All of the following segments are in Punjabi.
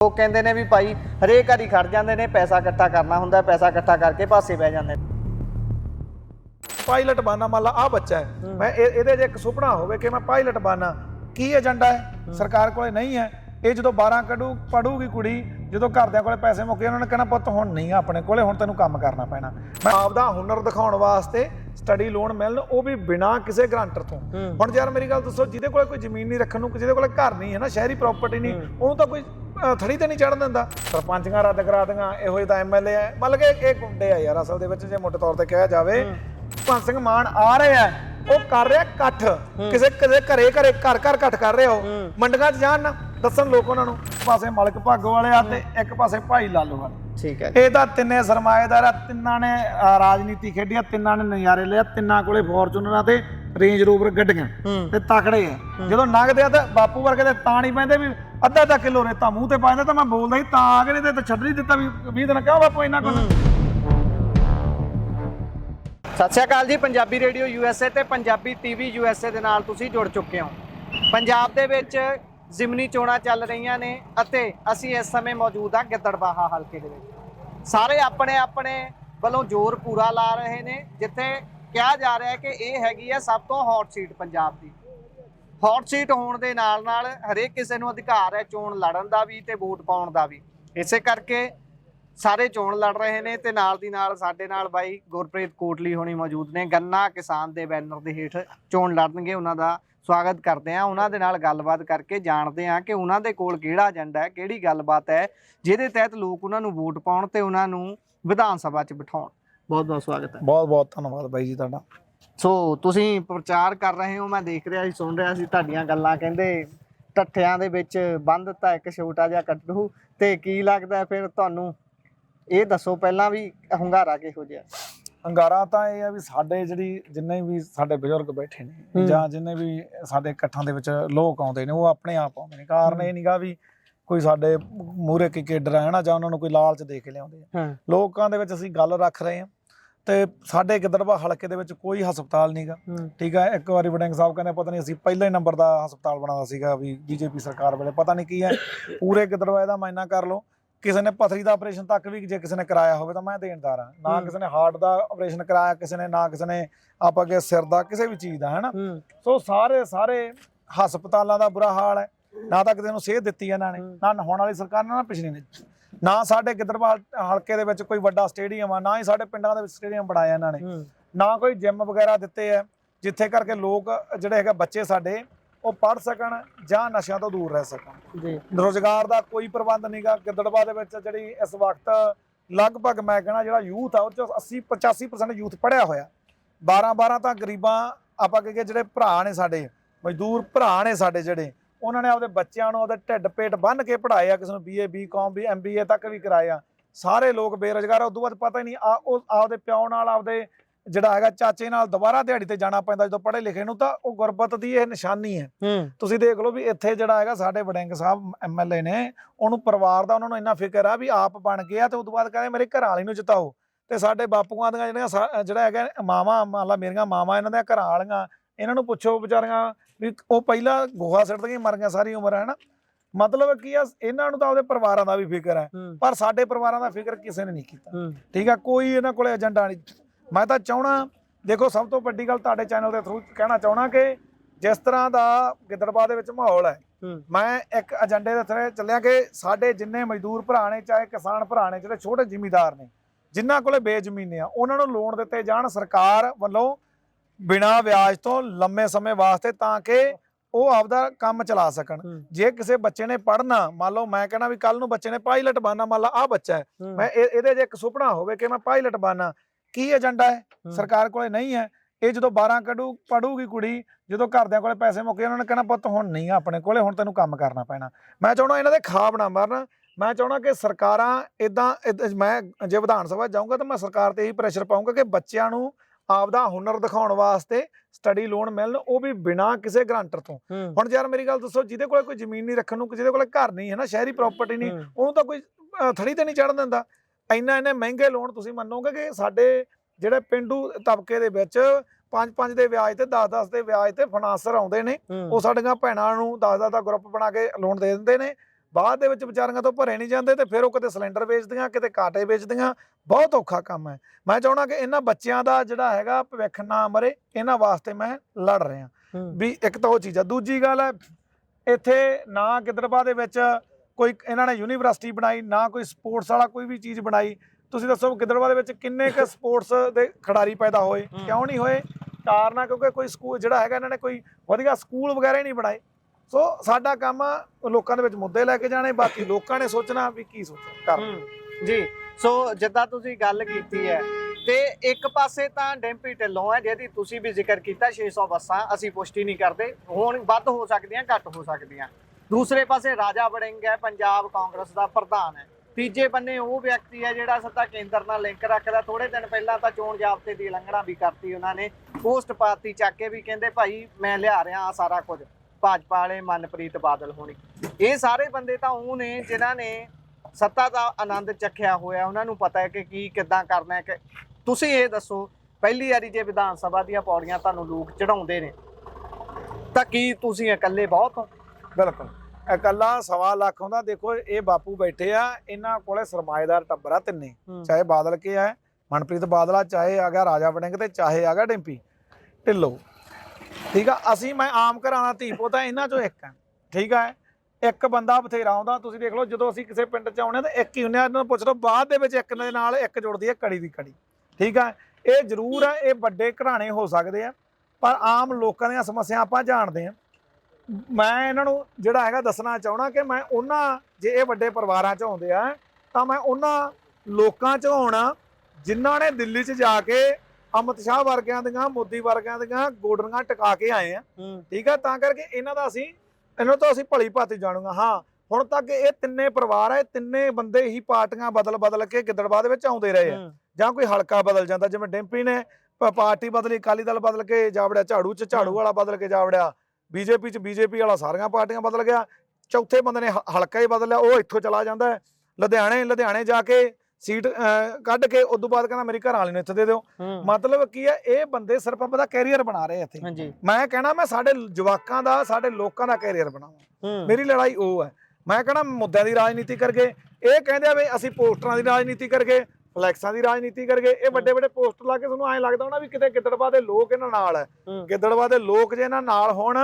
ਲੋਕ ਕਹਿੰਦੇ ਨੇ ਵੀ ਭਾਈ ਹਰੇਕ ਘਰ ਖੜ ਜਾਂਦੇ ਨੇ ਪੈਸਾ ਇਕੱਠਾ ਕਰਨਾ ਹੁੰਦਾ ਪੈਸਾ ਇਕੱਠਾ ਕਰਕੇ ਪਾਸੇ ਬਹਿ ਜਾਂਦੇ ਨੇ। ਪਾਇਲਟ ਬਣਨਾ ਮੰਨ ਲਾ ਆ ਬੱਚਾ ਹੈ ਮੈਂ ਇਹ- ਇਹਦੇ 'ਚ ਇੱਕ ਸੁਪਨਾ ਹੋਵੇ ਕਿ ਮੈਂ ਪਾਇਲਟ ਬਣਨਾ ਕੀ ਏਜੰਡਾ ਹੈ? ਸਰਕਾਰ ਕੋਲੇ ਨਹੀਂ ਹੈ। ਇਹ ਜਦੋਂ 12 ਕੱਢੂ ਪੜੂਗੀ ਕੁੜੀ ਜਦੋਂ ਘਰਦਿਆਂ ਕੋਲੇ ਪੈਸੇ ਮੁੱਕੇ ਉਹਨਾਂ ਨੇ ਕਹਿਣਾ ਪੁੱਤ ਹੁਣ ਨਹੀਂ ਆ ਆਪਣੇ ਕੋਲੇ ਹੁਣ ਤੈਨੂੰ ਕੰਮ ਕਰਨਾ ਪੈਣਾ। ਮੈਂ ਆਪਦਾ ਹੁਨਰ ਦਿਖਾਉਣ ਵਾਸਤੇ ਸਟੱਡੀ ਲੋਨ ਮਿਲਣ ਉਹ ਵੀ ਬਿਨਾਂ ਕਿਸੇ ਗਰੰਟਰ ਤੋਂ। ਹੁਣ ਯਾਰ ਮੇਰੀ ਗੱਲ ਦੱਸੋ ਜਿਹਦੇ ਕੋਲੇ ਕੋਈ ਜ਼ਮੀਨ ਨਹੀਂ ਰੱਖਣ ਨੂੰ ਜਿਹਦੇ ਕੋਲੇ ਘਰ ਨਹੀਂ ਹੈ ਨਾ ਸ਼ਹਿਰੀ ਪ੍ਰਾਪਰਟੀ ਨਹੀਂ ਉਹਨੂੰ ਤਾਂ ਕੋਈ ਥੜੀ ਤੇ ਨਹੀਂ ਚੜਨ ਦਿੰਦਾ। ਸਰਪੰਚੀਆਂ ਰੱਦ ਕਰਾ ਦੀਆਂ ਇਹੋ ਜਿਹੇ ਤਾਂ ਐਮਐਲਏ ਆ। ਮਤਲਬ ਕਿ ਇਹ ਗੁੰਡੇ ਆ ਯਾਰ ਅਸਲ ਦੇ ਵਿੱਚ ਜੇ ਮੋਟੇ ਤੌਰ ਤੇ ਕਿਹਾ ਜਾਵੇ। ਭਗਵੰਤ ਸਿੰਘ ਮਾਨ ਆ ਰਹੇ ਉਹ ਕਰ ਰਿਹਾ ਇਕੱਠ। ਕਿਸੇ ਕਿਸੇ ਘਰੇ ਘਰੇ ਘਰ ਘਰ ਇਕੱਠ ਕਰ ਰਿਹਾ ਉਹ। ਮੰਡੀਆਂ 'ਚ ਜਾਣ ਨਾ ਦੱਸਣ ਲੋਕ ਉਹਨਾਂ ਨੂੰ ਪਾਸੇ ਮਲਕ ਭਾਗੋ ਵਾਲੇ ਆ ਤੇ ਇੱਕ ਪਾਸੇ ਭਾਈ ਲਾਲੋ ਵਾਲੇ। ਠੀਕ ਹੈ। ਇਹ ਤਾਂ ਤਿੰਨੇ ਸਰਮਾਏਦਾਰ ਆ ਤਿੰਨਾਂ ਨੇ ਰਾਜਨੀਤੀ ਖੇਡੀ ਆ ਤਿੰਨਾਂ ਨੇ ਨਜ਼ਾਰੇ ਲਿਆ ਤਿੰਨਾਂ ਕੋਲੇ ਫੋਰਚੂਨਰਾਂ ਤੇ ਰੇਂਜ ਰੋਵਰ ਗੱਡੀਆਂ ਤੇ ਤਕੜੇ ਆ। ਜਦੋਂ ਲੰਘਦੇ ਆ ਤਾਂ ਬਾਪੂ ਵਰਗੇ ਤੇ ਤਾਂ ਨਹੀਂ ਪੈਂਦੇ ਵੀ ਅੱਧਾ ਅੱਧਾ ਕਿਲੋ ਰੇਤਾ ਮੂੰਹ ਤੇ ਪਾਉਂਦੇ ਤਾਂ ਮੈਂ ਬੋਲਦਾ ਸੀ, ਤਾਂ ਆ ਕੇ ਨਹੀਂ ਛੱਡ ਨਹੀਂ ਦਿੱਤਾ ਵੀ 20 ਦਿਨ ਕਿਉਂ ਬਾਪੂ ਇੰਨਾ ਕੁਝ ਸਤਿ ਸ਼੍ਰੀ ਅਕਾਲ ਜੀ, ਪੰਜਾਬੀ ਰੇਡੀਓ ਯੂਐਸਏ ਤੇ ਪੰਜਾਬੀ ਟੀਵੀ ਯੂਐਸਏ ਦੇ ਨਾਲ ਤੁਸੀਂ ਜੁੜ ਚੁੱਕੇ ਹੋ। ਪੰਜਾਬ ਦੇ ਵਿੱਚ ਜ਼ਿਮਨੀ ਚੋਣਾਂ ਚੱਲ ਰਹੀਆਂ ਨੇ ਅਤੇ ਅਸੀਂ ਇਸ ਸਮੇਂ ਮੌਜੂਦ ਆ ਗਿੱਦੜਬਾਹਾ ਹਲਕੇ ਦੇ ਵਿੱਚ। ਸਾਰੇ ਆਪਣੇ ਆਪਣੇ ਵੱਲੋਂ ਜ਼ੋਰ ਪੂਰਾ ਲਾ ਰਹੇ ਨੇ, ਜਿੱਥੇ ਕਿਹਾ ਜਾ ਰਿਹਾ ਹੈ ਕਿ ਇਹ ਹੈਗੀ ਹੈ ਸਭ ਤੋਂ ਹੌਟ ਸੀਟ ਪੰਜਾਬ ਦੀ। ਹੌਟ ਸੀਟ ਹੋਣ ਦੇ ਨਾਲ ਨਾਲ ਹਰੇਕ ਕਿਸੇ ਨੂੰ ਅਧਿਕਾਰ ਹੈ ਚੋਣ ਲੜਨ ਦਾ ਵੀ ਤੇ ਵੋਟ ਪਾਉਣ ਦਾ ਵੀ। ਇਸੇ ਕਰਕੇ ਸਾਰੇ ਚੋਣ ਲੜ ਰਹੇ ਨੇ ਤੇ ਨਾਲ ਦੀ ਨਾਲ ਸਾਡੇ ਨਾਲ ਬਾਈ ਗੁਰਪ੍ਰੀਤ ਕੋਟਲੀ ਹੋਣੀ ਮੌਜੂਦ ਨੇ। ਗੰਨਾ ਕਿਸਾਨ ਦੇ ਬੈਨਰ ਦੇ ਹੇਠ ਚੋਣ ਲੜਨਗੇ ਉਹਨਾਂ ਦਾ ਸਵਾਗਤ ਕਰਦੇ ਆ ਉਹਨਾਂ ਦੇ ਨਾਲ ਗੱਲਬਾਤ ਕਰਕੇ ਜਾਣਦੇ ਆ ਕਿ ਉਹਨਾਂ ਦੇ ਕੋਲ ਕਿਹੜਾ ਏਜੰਡਾ ਹੈ ਕਿਹੜੀ ਗੱਲਬਾਤ ਹੈ ਜਿਹਦੇ ਤਹਿਤ ਲੋਕ ਉਹਨਾਂ ਨੂੰ ਵੋਟ ਪਾਉਣ ਤੇ ਉਹਨਾਂ ਨੂੰ ਵਿਧਾਨ ਸਭਾ 'ਚ ਬਿਠਾਉਣ। ਬਹੁਤ ਬਹੁਤ ਸਵਾਗਤ ਹੈ। ਬਹੁਤ ਬਹੁਤ ਧੰਨਵਾਦ ਬਾਈ ਜੀ ਤੁਹਾਡਾ। ਸੋ ਤੁਸੀਂ ਪ੍ਰਚਾਰ ਕਰ ਰਹੇ ਹੋ ਮੈਂ ਦੇਖ ਰਿਹਾ ਸੀ ਸੁਣ ਰਿਹਾ ਸੀ ਤੁਹਾਡੀਆਂ ਗੱਲਾਂ ਕਹਿੰਦੇ ਟੱਠਿਆਂ ਦੇ ਵਿੱਚ ਬੰਨ ਦਿੱਤਾ ਇੱਕ ਛੋਟਾ ਜਿਹਾ ਕੱਟੂ ਤੇ ਕੀ ਲੱਗਦਾ ਫਿਰ ਤੁਹਾਨੂੰ? ਇਹ ਦੱਸੋ ਪਹਿਲਾਂ ਵੀ ਹੁੰਗਾਰਾ ਕਿਹੋ ਜਿਹਾ? ਅੰਗਾਰਾ ਤਾਂ ਇਹ ਆ ਵੀ ਸਾਡੇ ਜਿਹੜੀ ਜਿੰਨੇ ਵੀ ਸਾਡੇ ਬਜ਼ੁਰਗ ਬੈਠੇ ਨੇ। ਜਾਂ ਜਿੰਨੇ ਵੀ ਸਾਡੇ ਇਕੱਠਾਂ ਦੇ ਵਿੱਚ ਲੋਕ ਆਉਂਦੇ ਨੇ ਉਹ ਆਪਣੇ ਆਪ ਆਉਂਦੇ ਨੇ। ਕਾਰਨ ਇਹ ਨਹੀਂਗਾ ਵੀ ਕੋਈ ਸਾਡੇ ਮੂਰੇ ਕੀ ਕੇਡਰ ਹੈ ਨਾ ਜਾਂ ਉਹਨਾਂ ਨੂੰ ਕੋਈ ਲਾਲਚ ਦੇ ਕੇ ਲਿਆਉਂਦੇ ਆ। ਲੋਕਾਂ ਦੇ ਵਿੱਚ ਅਸੀਂ ਗੱਲ ਰੱਖ ਰਹੇ ਹਾਂ। ਤੇ ਸਾਡੇ ਗਿੱਦੜਬਾ ਹਲਕੇ ਦੇ ਵਿੱਚ ਕੋਈ ਹਸਪਤਾਲ ਨਹੀਂਗਾ ਠੀਕ ਹੈ ਇੱਕ ਵਾਰੀ ਵਡਿੰਗ ਸਾਹਿਬ ਕਹਿੰਦੇ ਪਤਾ ਨਹੀਂ ਅਸੀਂ ਪਹਿਲੇ ਨੰਬਰ ਦਾ ਹਸਪਤਾਲ ਬਣਾਇਆ ਸੀਗਾ ਵੀ ਬੀਜੇਪੀ ਸਰਕਾਰ ਵੇਲੇ ਪਤਾ ਨਹੀਂ ਕੀ ਹੈ। ਪੂਰੇ ਗਿੱਦੜਵਾ ਦਾ ਮਾਇਨਾ ਕਰ ਲਓ। ਕਿਸੇ ਨੇ ਪਥਰੀ ਦਾ ਆਪਰੇਸ਼ਨ ਤੱਕ ਵੀ ਜੇ ਕਿਸੇ ਨੇ ਕਰਾਇਆ ਹੋਵੇ ਤਾਂ ਮੈਂ ਦੇਣਦਾਰ ਹਾਂ। ਨਾ। ਕਿਸੇ ਨੇ ਹਾਰਟ ਦਾ ਆਪਰੇਸ਼ਨ ਕਰਾਇਆ ਕਿਸੇ ਨੇ ਨਾ ਕਿਸੇ ਨੇ ਆਪਾਂ ਕੇ ਸਿਰ ਦਾ ਕਿਸੇ ਵੀ ਚੀਜ਼ ਦਾ ਹੈਨਾ ਸੋ ਸਾਰੇ ਸਾਰੇ ਹਸਪਤਾਲਾਂ ਦਾ ਬੁਰਾ ਹਾਲ ਹੈ। ਨਾ ਤਾਂ ਕਿਸੇ ਨੂੰ ਸੇਧ ਦਿੱਤੀ ਇਹਨਾਂ ਨੇ। ਨਾ ਹੁਣ ਵਾਲੀ ਸਰਕਾਰ ਨੇ ਨਾ ਪਿਛਲੀ ਨੇ। ਨਾ ਸਾਡੇ ਗਿੱਦੜਬਾਲ ਹਲਕੇ ਦੇ ਵਿੱਚ ਕੋਈ ਵੱਡਾ ਸਟੇਡੀਅਮ ਆ ਨਾ ਹੀ ਸਾਡੇ ਪਿੰਡਾਂ ਦੇ ਵਿੱਚ ਸਟੇਡੀਅਮ ਬਣਾਇਆ ਇਹਨਾਂ ਨੇ। ਨਾ ਕੋਈ ਜਿਮ ਵਗੈਰਾ ਦਿੱਤੇ ਆ ਜਿੱਥੇ ਕਰਕੇ ਲੋਕ ਜਿਹੜੇ ਹੈਗੇ ਬੱਚੇ ਸਾਡੇ ਉਹ ਪੜ ਸਕਣ ਜਾਂ ਨਸ਼ਿਆਂ ਤੋਂ ਦੂਰ ਰਹਿ ਸਕਣ। ਜੀ। ਰੋਜ਼ਗਾਰ ਦਾ ਕੋਈ ਪ੍ਰਬੰਧ ਨਹੀਂਗਾ ਗਿੱਦੜਬਾ ਦੇ ਵਿੱਚ ਜਿਹੜੀ ਇਸ ਵਕਤ ਲਗਭਗ ਮੈਂ ਕਹਿੰਦਾ ਜਿਹੜਾ ਯੂਥ ਆ ਉਹ ਚ 80 85% ਯੂਥ ਪੜਿਆ ਹੋਇਆ। 12 12 ਤਾਂ ਗਰੀਬਾਂ ਆਪਾਂ ਕਹੀਏ ਜਿਹੜੇ ਭਰਾ ਨੇ ਸਾਡੇ ਮਜ਼ਦੂਰ ਭਰਾ ਨੇ ਸਾਡੇ ਜਿਹੜੇ ਉਹਨਾਂ ਨੇ ਆਪਦੇ ਬੱਚਿਆਂ ਨੂੰ ਉਹਦੇ ਢਿੱਡ ਪੇਟ ਬੰਨ ਕੇ ਪੜਾਇਆ ਕਿਸੇ ਨੂੰ ਬੀਏ ਬੀਕਾਮ ਵੀ ਐਮਬੀਏ ਤੱਕ ਵੀ ਕਰਾਇਆ ਸਾਰੇ ਲੋਕ ਬੇਰੁਜ਼ਗਾਰ ਆ ਉਦੋਂ ਬਾਅਦ ਪਤਾ ਹੀ ਨਹੀਂ ਆ ਉਹ ਆਪਦੇ ਪਿਓ ਨਾਲ ਆਪਦੇ ਜਿਹੜਾ ਹੈਗਾ ਚਾਚੇ ਨਾਲ ਦੁਬਾਰਾ ਦਿਹਾੜੀ ਤੇ ਜਾਣਾ ਪੈਂਦਾ ਜਦੋਂ ਪੜ੍ਹੇ ਲਿਖੇ ਨੂੰ ਤਾਂ ਉਹ ਗੁਰਬਤ ਦੀ ਇਹ ਨਿਸ਼ਾਨੀ ਹੈ। ਤੁਸੀਂ ਦੇਖ ਲਓ ਵੀ ਇੱਥੇ ਜਿਹੜਾ ਹੈਗਾ ਸਾਡੇ ਵੜਿੰਗ ਸਾਹਿਬ ਐਮਐਲਏ ਨੇ ਉਹਨੂੰ ਪਰਿਵਾਰ ਦਾ ਉਹਨਾਂ ਨੂੰ ਇੰਨਾ ਫਿਕਰ ਆ ਵੀ ਆਪ ਬਣ ਗਿਆ ਤੇ ਉਦੋਂ ਬਾਅਦ ਕਹਿੰਦੇ ਮੇਰੇ ਘਰ ਵਾਲੀ ਨੂੰ ਜਿਤਾਓ। ਤੇ ਸਾਡੇ ਬਾਪੂਆਂ ਦੀਆਂ ਜਿਹੜੀਆਂ ਜਿਹੜਾ ਹੈਗਾ ਮਾਵਾਂ ਮੰਨ ਲਾ ਮੇਰੀਆਂ ਮਾਵਾਂ ਇਹਨਾਂ ਦੀਆਂ ਘਰਾਂ ਵਾਲੀਆਂ ਇਹਨਾਂ ਨੂੰ ਪੁੱਛੋ ਵਿਚਾਰੀਆਂ ਵੀ ਉਹ ਪਹਿਲਾਂ ਗੋਹਾ ਸਿੱਟਦੀਆਂ ਹੀ ਮਰ ਗਈਆਂ ਸਾਰੀ ਉਮਰ ਹੈ ਨਾ ਮਤਲਬ ਕੀ ਆ ਇਹਨਾਂ ਨੂੰ ਤਾਂ ਆਪਦੇ ਪਰਿਵਾਰਾਂ ਦਾ ਵੀ ਫਿਕਰ ਹੈ। ਪਰ ਸਾਡੇ ਪਰਿਵਾਰਾਂ ਦਾ ਫਿਕਰ ਕਿਸੇ ਨੇ ਨਹੀਂ ਕੀਤਾ। ਠੀਕ ਆ ਕੋਈ ਇਹਨਾਂ ਕੋਲੇ ਏਜੰਡਾ ਨਹੀਂ। ਮੈਂ ਤਾਂ ਚਾਹਣਾ ਦੇਖੋ ਸਭ ਤੋਂ ਵੱਡੀ ਗੱਲ ਤੁਹਾਡੇ ਚੈਨਲ ਦੇ ਥਰੂ ਕਹਿਣਾ ਚਾਹਣਾ ਕਿ ਜਿਸ ਤਰ੍ਹਾਂ ਦਾ ਗਿੱਦੜਬਾਹ ਦੇ ਵਿੱਚ ਮਾਹੌਲ ਹੈ ਮੈਂ ਇੱਕ ਏਜੰਡੇ ਦੇ ਥਲੇ ਚੱਲਿਆ ਕਿ ਸਾਡੇ ਜਿੰਨੇ ਮਜ਼ਦੂਰ ਭਰਾ ਨੇ ਚਾਹੇ ਕਿਸਾਨ ਭਰਾ ਨੇ ਜਿਹੜੇ ਛੋਟੇ ਜ਼ਿਮੀਂਦਾਰ ਨੇ ਜਿਨ੍ਹਾਂ ਕੋਲੇ ਬੇਜ਼ਮੀਨੇ ਆ ਉਹਨਾਂ ਨੂੰ ਲੋਨ ਦਿੱਤੇ ਜਾਣ ਸਰਕਾਰ ਵੱਲੋਂ ਬਿਨਾਂ ਵਿਆਜ ਤੋਂ ਲੰਮੇ ਸਮੇਂ ਵਾਸਤੇ ਤਾਂ ਕਿ ਉਹ ਆਪਦਾ ਕੰਮ ਚਲਾ ਸਕਣ। ਜੇ ਕਿਸੇ ਬੱਚੇ ਨੇ ਪੜ੍ਹਨਾ ਮੰਨ ਲਓ ਮੈਂ ਕਹਿੰਦਾ ਵੀ ਕੱਲ ਨੂੰ ਬੱਚੇ ਨੇ ਪਾਇਲਟ ਬਣਨਾ ਮੰਨ ਲਾ ਆ ਬੱਚਾ ਹੈ ਮੈਂ ਇਹ- ਇਹਦੇ 'ਚ ਇੱਕ ਸੁਪਨਾ ਹੋਵੇ ਕਿ ਮੈਂ ਪਾਇਲਟ ਬਣਨਾ ਕੀ ਏਜੰਡਾ ਹੈ। ਸਰਕਾਰ ਕੋਲੇ ਨਹੀਂ ਹੈ। ਇਹ ਜਦੋਂ 12 ਕੱਢੂ ਪੜੂਗੀ ਕੁੜੀ ਜਦੋਂ ਘਰਦਿਆਂ ਕੋਲੇ ਪੈਸੇ ਮੁੱਕੇ ਉਹਨਾਂ ਨੇ ਕਹਿਣਾ ਪੁੱਤ ਹੁਣ ਨਹੀਂ ਆ ਆਪਣੇ ਕੋਲੇ ਹੁਣ ਤੈਨੂੰ ਕੰਮ ਕਰਨਾ ਪੈਣਾ। ਮੈਂ ਚਾਹਣਾ ਇਹਨਾਂ ਦੇ ਖਾਬ ਨਾ ਮਰਨ। ਮੈਂ ਚਾਹਣਾ ਕਿ ਸਰਕਾਰਾਂ ਇਦਾਂ ਮੈਂ ਜੇ ਵਿਧਾਨ ਸਭਾ ਜਾਊਂਗਾ ਤਾਂ ਮੈਂ ਸਰਕਾਰ ਤੇ ਇਹੀ ਪ੍ਰੈਸ਼ਰ ਪਾਊਂਗਾ ਕਿ ਬੱਚਿਆਂ ਨੂੰ ਆਪਦਾ ਹੁਨਰ ਦਿਖਾਉਣ ਵਾਸਤੇ ਸਟੱਡੀ ਲੋਨ ਮਿਲਣ ਉਹ ਵੀ ਬਿਨਾਂ ਕਿਸੇ ਗਰੰਟਰ ਤੋਂ। ਹੁਣ ਯਾਰ ਮੇਰੀ ਗੱਲ ਦੱਸੋ ਜਿਹਦੇ ਕੋਲੇ ਕੋਈ ਜ਼ਮੀਨ ਨਹੀਂ ਰੱਖਣ ਨੂੰ ਜਿਹਦੇ ਕੋਲੇ ਘਰ ਨਹੀਂ ਹੈ ਨਾ ਸ਼ਹਿਰੀ ਪ੍ਰਾਪਰਟੀ ਨਹੀਂ। ਉਹਨੂੰ ਤਾਂ ਕੋਈ ਥੜੀ ਤੇ ਨਹੀਂ ਚੜਨ ਦਿੰਦਾ। ਇੰਨਾ ਇੰਨੇ ਮਹਿੰਗੇ ਲੋਨ ਤੁਸੀਂ ਮੰਨੋਗੇ ਕਿ ਸਾਡੇ ਜਿਹੜੇ ਪਿੰਡੂ ਤਬਕੇ ਦੇ ਵਿੱਚ 5-5 ਦੇ ਵਿਆਜ ਤੇ 10-10 ਦੇ ਵਿਆਜ ਤੇ ਫਾਈਨਾਂਸਰ ਆਉਂਦੇ ਨੇ ਉਹ ਸਾਡੀਆਂ ਭੈਣਾਂ ਨੂੰ 10-10 ਦਾ ਗਰੁੱਪ ਬਣਾ ਕੇ ਲੋਨ ਦੇ ਦਿੰਦੇ ਨੇ ਬਾਅਦ ਦੇ ਵਿੱਚ ਵਿਚਾਰੀਆਂ ਤੋਂ ਭਰੇ ਨਹੀਂ ਜਾਂਦੇ ਤੇ ਫਿਰ ਉਹ ਕਿਤੇ ਸਿਲੰਡਰ ਵੇਚਦੀਆਂ ਕਿਤੇ ਕਾਟੇ ਵੇਚਦੀਆਂ ਬਹੁਤ ਔਖਾ ਕੰਮ ਹੈ। ਮੈਂ ਚਾਹਣਾ ਕਿ ਇਹਨਾਂ ਬੱਚਿਆਂ ਦਾ ਜਿਹੜਾ ਹੈਗਾ ਭਵਿੱਖ ਨਾ ਮਰੇ ਇਹਨਾਂ ਵਾਸਤੇ ਮੈਂ ਲੜ ਰਿਹਾ। ਵੀ ਇੱਕ ਤਾਂ ਉਹ ਚੀਜ਼ ਆ। ਦੂਜੀ ਗੱਲ ਹੈ ਇੱਥੇ ਨਾ ਗਿੱਦੜਬਾਹ ਦੇ ਵਿੱਚ ਕੋਈ ਇਹਨਾਂ ਨੇ ਯੂਨੀਵਰਸਿਟੀ ਬਣਾਈ ਨਾ ਕੋਈ ਸਪੋਰਟਸ ਵਾਲਾ ਕੋਈ ਵੀ ਚੀਜ਼ ਬਣਾਈ। ਤੁਸੀਂ ਦੱਸੋ ਗਿੱਦੜਬਾਹ ਦੇ ਵਿੱਚ ਕਿੰਨੇ ਕੁ ਸਪੋਰਟਸ ਦੇ ਖਿਡਾਰੀ ਪੈਦਾ ਹੋਏ। ਕਿਉਂ ਨਹੀਂ ਹੋਏ? ਕਾਰਨ ਆ ਕਿਉਂਕਿ ਕੋਈ ਸਕੂਲ ਜਿਹੜਾ ਹੈਗਾ ਇਹਨਾਂ ਨੇ ਕੋਈ ਵਧੀਆ ਸਕੂਲ ਵਗੈਰਾ ਹੀ ਨਹੀਂ ਬਣਾਏ। ਸੋ ਸਾਡਾ ਕੰਮ ਆ ਲੋਕਾਂ ਦੇ ਵਿੱਚ ਮੁੱਦੇ ਲੈ ਕੇ ਜਾਣੇ, ਬਾਕੀ ਲੋਕਾਂ ਨੇ ਸੋਚਣਾ ਵੀ ਕੀ ਸੋਚਣਾ ਕਰ ਜੀ। ਸੋ ਜਿੱਦਾਂ ਤੁਸੀਂ ਗੱਲ ਕੀਤੀ ਹੈ, ਤੇ ਇੱਕ ਪਾਸੇ ਤਾਂ ਡੈਂਪੀ ਢਿੱਲੋਂ ਹੈ, ਜਿਹਦੀ ਤੁਸੀਂ ਵੀ ਜ਼ਿਕਰ ਕੀਤਾ 600 ਬੱਸਾਂ ਅਸੀਂ ਪੁਸ਼ਟੀ ਨਹੀਂ ਕਰਦੇ, ਹੁਣ ਵੱਧ ਹੋ ਸਕਦੀਆਂ, ਘੱਟ ਹੋ ਸਕਦੀਆਂ। ਦੂਸਰੇ ਪਾਸੇ ਰਾਜਾ ਵੜਿੰਗ ਹੈ, ਪੰਜਾਬ ਕਾਂਗਰਸ ਦਾ ਪ੍ਰਧਾਨ ਹੈ। ਤੀਜੇ ਬੰਨੇ ਉਹ ਵਿਅਕਤੀ ਹੈ, ਜਿਹੜਾ ਸੱਤਾ ਕੇਂਦਰ ਨਾਲ ਲਿੰਕ ਰੱਖਦਾ ਥੋੜੇ ਦਿਨ ਪਹਿਲਾਂ ਤਾਂ ਚੋਣ ਜਾਬਤੇ ਦੀ ਉਲੰਘਣਾ ਵੀ ਕਰਤੀ ਉਹਨਾਂ ਨੇ, ਪੋਸਟ ਪਾਤੀ ਚੱਕ ਕੇ ਵੀ ਕਹਿੰਦੇ, ਭਾਈ, ਮੈਂ ਲਿਆ ਰਿਹਾ ਸਾਰਾ ਕੁਝ। ਭਾਜਪਾ ਵਾਲੇ ਮਨਪ੍ਰੀਤ ਬਾਦਲ ਹੋਣੀ। ਇਹ ਸਾਰੇ ਬੰਦੇ ਤਾਂ ਉਹ ਨੇ ਜਿਨ੍ਹਾਂ ਨੇ ਸੱਤਾ ਦਾ ਆਨੰਦ ਚੱਖਿਆ ਹੋਇਆ। ਉਹਨਾਂ ਨੂੰ ਪਤਾ ਹੈ ਕਿ ਕੀ ਕਿੱਦਾਂ ਕਰਨਾ ਹੈ ਕਿ ਤੁਸੀਂ ਇਹ ਦੱਸੋ ਪਹਿਲੀ ਵਾਰੀ ਜੇ ਵਿਧਾਨ ਸਭਾ ਦੀਆਂ ਪੌੜੀਆਂ ਤੁਹਾਨੂੰ ਲੋਕ ਚੜਾਉਂਦੇ ਨੇ ਤਾਂ ਕੀ ਤੁਸੀਂ ਇਕੱਲੇ ਬਹੁਤ ਹੋ? ਬਿਲਕੁਲ। ਇਕੱਲਾ ਸਵਾ ਲੱਖ ਹੁੰਦਾ। ਦੇਖੋ ਇਹ ਬਾਪੂ ਬੈਠੇ ਆ ਇਹਨਾਂ ਕੋਲੇ ਸਰਮਾਏਦਾਰ ਟੱਬਰ ਆ ਤਿੰਨੇ। ਚਾਹੇ ਬਾਦਲ ਕੇ ਆ ਮਨਪ੍ਰੀਤ ਬਾਦਲਾ ਚਾਹੇ ਆ ਗਿਆ ਰਾਜਾ ਵੜਿੰਗ ਤੇ ਚਾਹੇ ਆ ਗਿਆ ਡਿੰਪੀ। ਢਿੱਲੋਂ। ਠੀਕ ਆ, ਅਸੀਂ ਮੈਂ ਆਮ ਘਰਾਂ ਦਾ ਧੀ ਪੁੱਤ ਇਹਨਾਂ ਚੋਂ ਇੱਕ ਆ। ਠੀਕ ਆ, ਇੱਕ ਬੰਦਾ ਬਥੇਰਾ ਆਉਂਦਾ, ਤੁਸੀਂ ਦੇਖ ਲਓ, ਜਦੋਂ ਅਸੀਂ ਕਿਸੇ ਪਿੰਡ 'ਚ ਆਉਣੇ ਤਾਂ ਇੱਕ ਹੀ ਹੁੰਦੇ ਆ, ਇਹਨਾਂ ਨੂੰ ਪੁੱਛ ਲਓ, ਬਾਅਦ ਦੇ ਵਿੱਚ ਇੱਕ ਦੇ ਨਾਲ ਇੱਕ ਜੁੜਦੀ ਹੈ ਕੜੀ ਦੀ ਕੜੀ। ਠੀਕ ਆ, ਇਹ ਜ਼ਰੂਰ ਆ, ਇਹ ਵੱਡੇ ਘਰਾਣੇ ਹੋ ਸਕਦੇ ਆ, ਪਰ ਆਮ ਲੋਕਾਂ ਦੀਆਂ ਸਮੱਸਿਆ ਆਪਾਂ ਜਾਣਦੇ ਆ। ਮੈਂ ਇਹਨਾਂ ਨੂੰ ਜਿਹੜਾ ਹੈਗਾ ਦੱਸਣਾ ਚਾਹਣਾ ਕਿ ਮੈਂ ਉਹਨਾਂ, ਜੇ ਇਹ ਵੱਡੇ ਪਰਿਵਾਰਾਂ 'ਚ ਆਉਂਦੇ ਆ, ਤਾਂ ਮੈਂ ਉਹਨਾਂ ਲੋਕਾਂ 'ਚ ਹੋਣਾ ਜਿਨ੍ਹਾਂ ਨੇ ਦਿੱਲੀ 'ਚ ਜਾ ਕੇ ਅਮਿਤ ਸ਼ਾਹ ਵਰਗਿਆਂ ਦੀਆਂ ਮੋਦੀ ਵਰਗਿਆਂ ਦੀਆਂ ਗੋਡਰੀਆਂ ਟਿਕਾ ਕੇ ਆਏ ਆ। ਠੀਕ ਆ? ਤਾਂ ਕਰਕੇ ਇਹਨਾਂ ਦਾ ਅਸੀਂ ਇਹਨਾਂ ਤੋਂ ਅਸੀਂ ਭਲੀ ਭਾਤੀ ਜਾਣੂਗਾ। ਹਾਂ ਹੁਣ ਤੱਕ ਇਹ ਤਿੰਨੇ ਪਰਿਵਾਰ ਆ ਤਿੰਨੇ ਬੰਦੇ ਹੀ ਪਾਰਟੀਆਂ ਬਦਲ ਬਦਲ ਕੇ ਗਿੱਦੜਬਾਹ ਦੇ ਵਿੱਚ ਆਉਂਦੇ ਰਹੇ ਆ। ਜਾਂ ਕੋਈ ਹਲਕਾ ਬਦਲ ਜਾਂਦਾ ਜਿਵੇਂ ਡਿੰਪੀ ਨੇ ਪਾਰਟੀ ਬਦਲੀ ਅਕਾਲੀ ਦਲ ਬਦਲ ਕੇ ਜਾਵੜਿਆ ਝਾੜੂ 'ਚ ਝਾੜੂ ਵਾਲਾ ਬਦਲ ਕੇ ਜਾਵੜਿਆ ਬੀਜੇਪੀ 'ਚ ਬੀਜੇਪੀ ਵਾਲਾ ਸਾਰੀਆਂ ਪਾਰਟੀਆਂ ਬਦਲ ਗਿਆ। ਚੌਥੇ ਬੰਦੇ ਨੇ ਹਲਕਾ ਹੀ ਬਦਲਿਆ ਉਹ ਇੱਥੋਂ ਚਲਾ ਜਾਂਦਾ। ਲੁਧਿਆਣੇ ਲੁਧਿਆਣੇ ਜਾ ਕੇ ਸੀਟ ਕੱਢ ਕੇ ਉਦੋਂ ਬਾਅਦ ਕਹਿੰਦਾ ਮੇਰੀ ਘਰ ਵਾਲੀ ਨੂੰ ਇੱਥੇ ਦੇ ਦਿਓ। ਮਤਲਬ ਕੀ ਹੈ ਇਹ ਬੰਦੇ ਸਿਰਫ ਆਪਣਾ ਕੈਰੀਅਰ ਬਣਾ ਰਹੇ ਇੱਥੇ। ਮੈਂ ਕਹਿਣਾ ਮੈਂ ਸਾਡੇ ਜਵਾਕਾਂ ਦਾ ਸਾਡੇ ਲੋਕਾਂ ਦਾ ਕੈਰੀਅਰ ਬਣਾਵਾਂ। ਮੇਰੀ ਲੜਾਈ ਉਹ ਹੈ ਮੈਂ ਕਹਿਣਾ ਮੁੱਦਿਆਂ ਦੀ ਰਾਜਨੀਤੀ ਕਰਕੇ ਇਹ ਕਹਿੰਦੇ ਆ ਵੀ ਅਸੀਂ ਪੋਸਟਰਾਂ ਦੀ ਰਾਜਨੀਤੀ ਕਰਕੇ ਫਲੈਕਸਾਂ ਦੀ ਰਾਜਨੀਤੀ ਕਰਕੇ ਇਹ ਵੱਡੇ ਵੱਡੇ ਪੋਸਟਰ ਲਾ ਕੇ ਤੁਹਾਨੂੰ ਐਂ ਲੱਗਦਾ ਹੋਣਾ ਵੀ ਕਿਤੇ ਗਿੱਦੜਬਾਹ ਦੇ ਲੋਕ ਇਹਨਾਂ ਨਾਲ ਹੈ। ਗਿੱਦੜਬਾਹ ਦੇ ਲੋਕ ਜੇ ਇਹਨਾਂ ਨਾਲ ਹੋਣ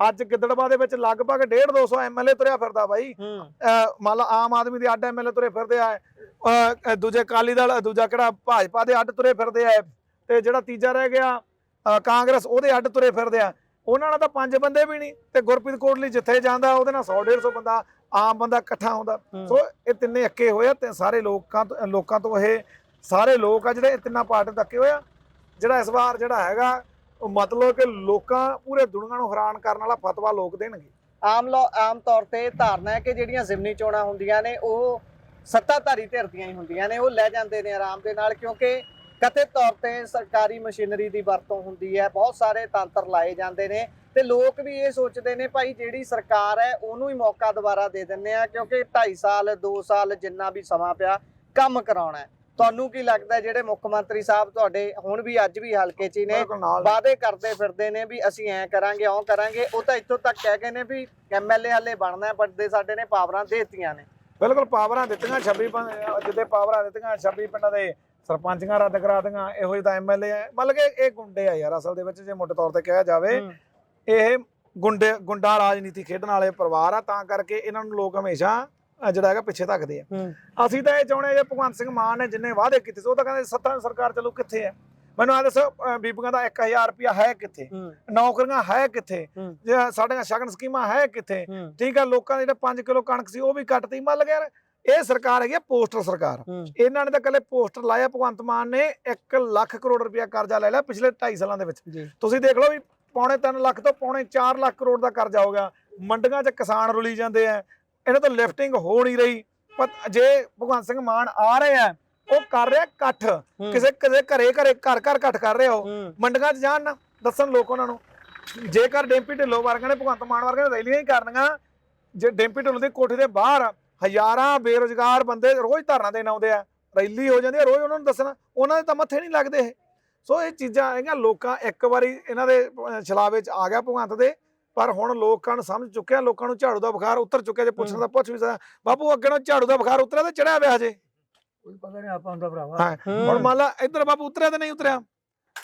ਅੱਜ ਗਿੱਦੜਬਾਹ ਦੇ ਵਿੱਚ ਲਗਭਗ 1.5 200 ਐਮਐਲਏ ਤੁਰਿਆ ਫਿਰਦਾ ਬਾਈ। ਮੰਨ ਲਾ ਆਮ ਆਦਮੀ ਦੇ ਅੱਡ ਐਮਐਲਏ ਤੁਰੇ ਫਿਰਦੇ ਆ। ਦੂਜੇ ਕਾਲੀ ਦਲ ਦੂਜਾ ਕਿਹੜਾ ਭਾਜਪਾ ਦੇ ਅੱਡ ਤੁਰੇ ਫਿਰਦੇ ਆ। ਤੇ ਜਿਹੜਾ ਤੀਜਾ ਰਹਿ ਗਿਆ ਕਾਂਗਰਸ ਉਹਦੇ ਅੱਡ ਤੁਰੇ ਫਿਰਦੇ ਆ। ਉਹਨਾਂ ਨਾਲ ਤਾਂ ਪੰਜ ਬੰਦੇ ਵੀ ਨਹੀਂ ਤੇ ਗੁਰਪ੍ਰੀਤ ਕੋਟਲੀ ਜਿੱਥੇ ਜਾਂਦਾ ਉਹਦੇ ਨਾਲ 100 150 ਬੰਦਾ ਆਮ ਬੰਦਾ ਇਕੱਠਾ ਹੁੰਦਾ। ਸੋ ਇਹ ਤਿੰਨੇ ਅੱਕੇ ਹੋਏ ਆ ਤੇ ਸਾਰੇ ਲੋਕਾਂ ਤੋਂ ਲੋਕਾਂ ਤੋਂ ਇਹ ਸਾਰੇ ਲੋਕ ਆ ਜਿਹੜੇ ਤਿੰਨਾਂ ਪਾਰਟੀ ਤੱਕੇ ਹੋਏ ਆ। ਜਿਹੜਾ ਇਸ ਵਾਰ ਜਿਹੜਾ ਹੈਗਾ ਮਤਲਬ ਕਿ ਲੋਕਾਂ ਪੂਰੇ ਦੁਨੀਆ ਨੂੰ ਹੈਰਾਨ ਕਰਨ ਵਾਲਾ ਫਤਵਾ ਲੋਕ ਦੇਣਗੇ। ਆਮ ਆਮ ਤੌਰ ਤੇ ਧਾਰਨਾ ਹੈ ਕਿ ਜਿਹੜੀਆਂ ਜ਼ਿਮਨੀ ਚੋਣਾਂ ਹੁੰਦੀਆਂ ਨੇ, ਉਹ ਸੱਤਾਧਾਰੀ ਧਿਰ ਦੀਆਂ ਹੀ ਹੁੰਦੀਆਂ ਨੇ, ਉਹ ਲੈ ਜਾਂਦੇ ਨੇ ਆਰਾਮ ਦੇ ਨਾਲ, ਕਿਉਂਕਿ ਕਥਿਤ ਤੌਰ ਤੇ ਸਰਕਾਰੀ ਮਸ਼ੀਨਰੀ ਦੀ ਵਰਤੋਂ ਹੁੰਦੀ ਹੈ, ਬਹੁਤ ਸਾਰੇ ਤੰਤਰ ਲਾਏ ਜਾਂਦੇ ਨੇ ਤੇ ਲੋਕ ਵੀ ਇਹ ਸੋਚਦੇ ਨੇ, ਭਾਈ ਜਿਹੜੀ ਸਰਕਾਰ ਹੈ, ਉਹਨੂੰ ਹੀ ਮੌਕਾ ਦੁਬਾਰਾ ਦੇ ਦਿੰਨੇ ਆ ਕਿਉਂਕਿ 2.5 ਸਾਲ 2 ਸਾਲ ਜਿੰਨਾ ਵੀ ਸਮਾਂ ਪਿਆ, ਕੰਮ ਕਰਾਉਣਾ ਹੈ। ਤੁਹਾਨੂੰ ਕੀ ਲੱਗਦਾ ਜਿਹੜੇ ਮੁੱਖ ਮੰਤਰੀ ਸਾਹਿਬ ਤੁਹਾਡੇ ਹੁਣ ਵੀ ਅੱਜ ਵੀ ਹਲਕੇ 'ਚ ਹੀ ਨੇ ਵਾਅਦੇ ਕਰਦੇ ਫਿਰਦੇ ਨੇ ਵੀ ਅਸੀਂ ਐ ਕਰਾਂਗੇ ਉਹ ਕਰਾਂਗੇ ਉਹ ਤਾਂ ਇੱਥੋਂ ਤੱਕ ਕਹਿ ਗਏ ਨੇ ਵੀ ਐਮਐਲਏ ਹਲੇ ਬਣਨਾ ਹੈ, ਵੱਡੇ ਸਾਡੇ ਨੇ ਪਾਵਰਾਂ ਦੇਤੀਆਂ ਨੇ। ਬਿਲਕੁਲ ਪਾਵਰਾਂ ਦਿੱਤੀਆਂ 26 ਪੰ- ਜਿੱਦੇ ਪਾਵਰਾਂ ਦਿੱਤੀਆਂ 26 ਪਿੰਡਾਂ ਦੇ ਸਰਪੰਚੀਆਂ ਰੱਦ ਕਰਾ ਦਿੱਤੀਆਂ ਇਹੋ ਜਿਹੇ ਐਮਐਲਏ ਆ ਮਤਲਬ ਕਿ ਇਹ ਗੁੰਡੇ ਆ ਯਾਰ ਅਸਲ ਦੇ ਵਿੱਚ ਜੇ ਮੋਟੇ ਤੌਰ ਤੇ ਕਿਹਾ ਜਾਵੇ ਇਹ ਗੁੰਡੇ ਗੁੰਡਾ ਰਾਜਨੀਤੀ ਖੇਡਣ ਵਾਲੇ ਪਰਿਵਾਰ ਆ ਤਾਂ ਕਰਕੇ ਇਹਨਾਂ ਨੂੰ ਲੋਕ ਹਮੇਸ਼ਾ ਜਿਹੜਾ ਹੈਗਾ ਪਿੱਛੇ ਧੱਕਦੇ ਆ। ਅਸੀਂ ਤਾਂ ਇਹ ਚਾਹੁੰਦੇ ਆ ਜੇ ਭਗਵੰਤ ਸਿੰਘ ਮਾਨ ਨੇ ਜਿੰਨੇ ਵਾਅਦੇ ਕੀਤੇ ਸੀ ਉਹ ਤਾਂ ਕਹਿੰਦੇ ਸੱਤਾ ਸਰਕਾਰ ਚੱਲੂ ਕਿੱਥੇ ਆ? ਮੈਨੂੰ ਆ ਦੱਸੋ ਬੀਬੀਆਂ ਦਾ 1000 ਰੁਪਿਆ ਹੈ ਕਿੱਥੇ? ਨੌਕਰੀਆਂ ਹੈ ਕਿੱਥੇ? ਹੂੰ। ਜੇ ਸਾਡੀਆਂ ਸ਼ਗਨ ਸਕੀਮਾਂ ਹੈ ਕਿੱਥੇ? ਠੀਕ ਆ ਲੋਕਾਂ ਦੇ ਜਿਹੜੇ 5 ਕਿਲੋ ਕਣਕ ਸੀ ਉਹ ਵੀ ਕੱਟਤੀ ਮੰਨ ਲਗਾ ਯਾਰ ਇਹ ਸਰਕਾਰ ਹੈਗੀ ਆ ਪੋਸਟਰ ਸਰਕਾਰ। ਇਹਨਾਂ ਨੇ ਤਾਂ ਕੱਲੇ ਪੋਸਟਰ ਲਾਇਆ ਭਗਵੰਤ ਮਾਨ ਨੇ 1 ਲੱਖ ਕਰੋੜ ਰੁਪਇਆ ਕਰਜ਼ਾ ਲੈ ਲਿਆ ਪਿਛਲੇ 2.5 ਸਾਲਾਂ ਦੇ ਵਿੱਚ। ਜੀ। ਤੁਸੀਂ ਦੇਖ ਲਓ ਵੀ ਪੌਣੇ 3 ਲੱਖ ਤੋਂ ਪੌਣੇ 4 ਲੱਖ ਕਰੋੜ ਦਾ ਕਰਜ਼ਾ ਹੋ ਗਿਆ। ਮੰਡੀਆਂ 'ਚ ਕਿਸਾਨ ਰੁਲੀ ਜਾਂਦੇ ਆ ਇਹਨਾਂ ਤੋਂ ਲਿਫਟਿੰਗ ਹੋ ਨਹੀਂ ਰਹੀ। ਪਰ ਜੇ ਭਗਵੰਤ ਸਿੰਘ ਮਾਨ ਆ ਰਹੇ ਆ ਉਹ ਕਰ ਰਿਹਾ ਇਕੱਠ। ਕਿਸੇ ਕਿਸੇ ਘਰੇ ਘਰੇ ਘਰ ਘਰ ਇਕੱਠ ਕਰ ਰਹੇ ਹੋ। ਮੰਡੀਆਂ 'ਚ ਜਾਣ ਨਾ ਦੱਸਣ ਲੋਕ ਉਹਨਾਂ ਨੂੰ। ਜੇਕਰ ਡੈਂਪੀ ਢਿੱਲੋਂ ਵਰਗਿਆਂ ਨੇ ਭਗਵੰਤ ਮਾਨ ਵਰਗਿਆਂ ਨੇ ਰੈਲੀਆਂ ਹੀ ਕਰਨੀਆਂ ਜੇ ਡੈਂਪੀ ਢਿੱਲੋਂ ਦੀ ਕੋਠੀ ਦੇ ਬਾਹਰ ਹਜ਼ਾਰਾਂ ਬੇਰੁਜ਼ਗਾਰ ਬੰਦੇ ਰੋਜ਼ ਧਰਨਾ ਦੇਣ ਆਉਂਦੇ ਆ ਰੈਲੀ ਹੋ ਜਾਂਦੀ ਆ ਰੋਜ਼ ਉਹਨਾਂ ਨੂੰ ਦੱਸਣਾ ਉਹਨਾਂ ਦੇ ਤਾਂ ਮੱਥੇ ਨਹੀਂ ਲੱਗਦੇ ਇਹ। ਸੋ ਇਹ ਚੀਜ਼ਾਂ ਹੈਗੀਆਂ ਲੋਕਾਂ ਇੱਕ ਵਾਰੀ ਇਹਨਾਂ ਦੇ ਛਲਾਵੇ 'ਚ ਆ ਗਿਆ ਭਗਵੰਤ ਦੇ। ਪਰ ਹੁਣ ਲੋਕਾਂ ਨੂੰ ਸਮਝ ਚੁੱਕਿਆ ਲੋਕਾਂ ਨੂੰ ਝਾੜੂ ਦਾ ਬੁਖਾਰ ਉਤਰ ਚੁੱਕਿਆ ਜੇ ਪੁੱਛਣ ਦਾ ਪੁੱਛ ਵੀ ਸਕਦਾ ਬਾਪੂ ਅੱਗੇ ਨੂੰ ਝਾੜੂ ਦਾ ਬੁਖਾਰ ਉਤਰਿਆ ਤੇ ਚੜਿਆ ਪਿਆ ਹਜੇ? ਕੋਈ ਪਤਾ ਨਹੀਂ ਆਪਾਂ ਹੁੰਦਾ ਭਰਾਵਾ। ਹੁਣ ਮੰਨ ਲਾ ਇੱਧਰ ਬਾਪੂ ਉਤਰਿਆ ਤੇ ਨਹੀਂ ਉਤਰਿਆ?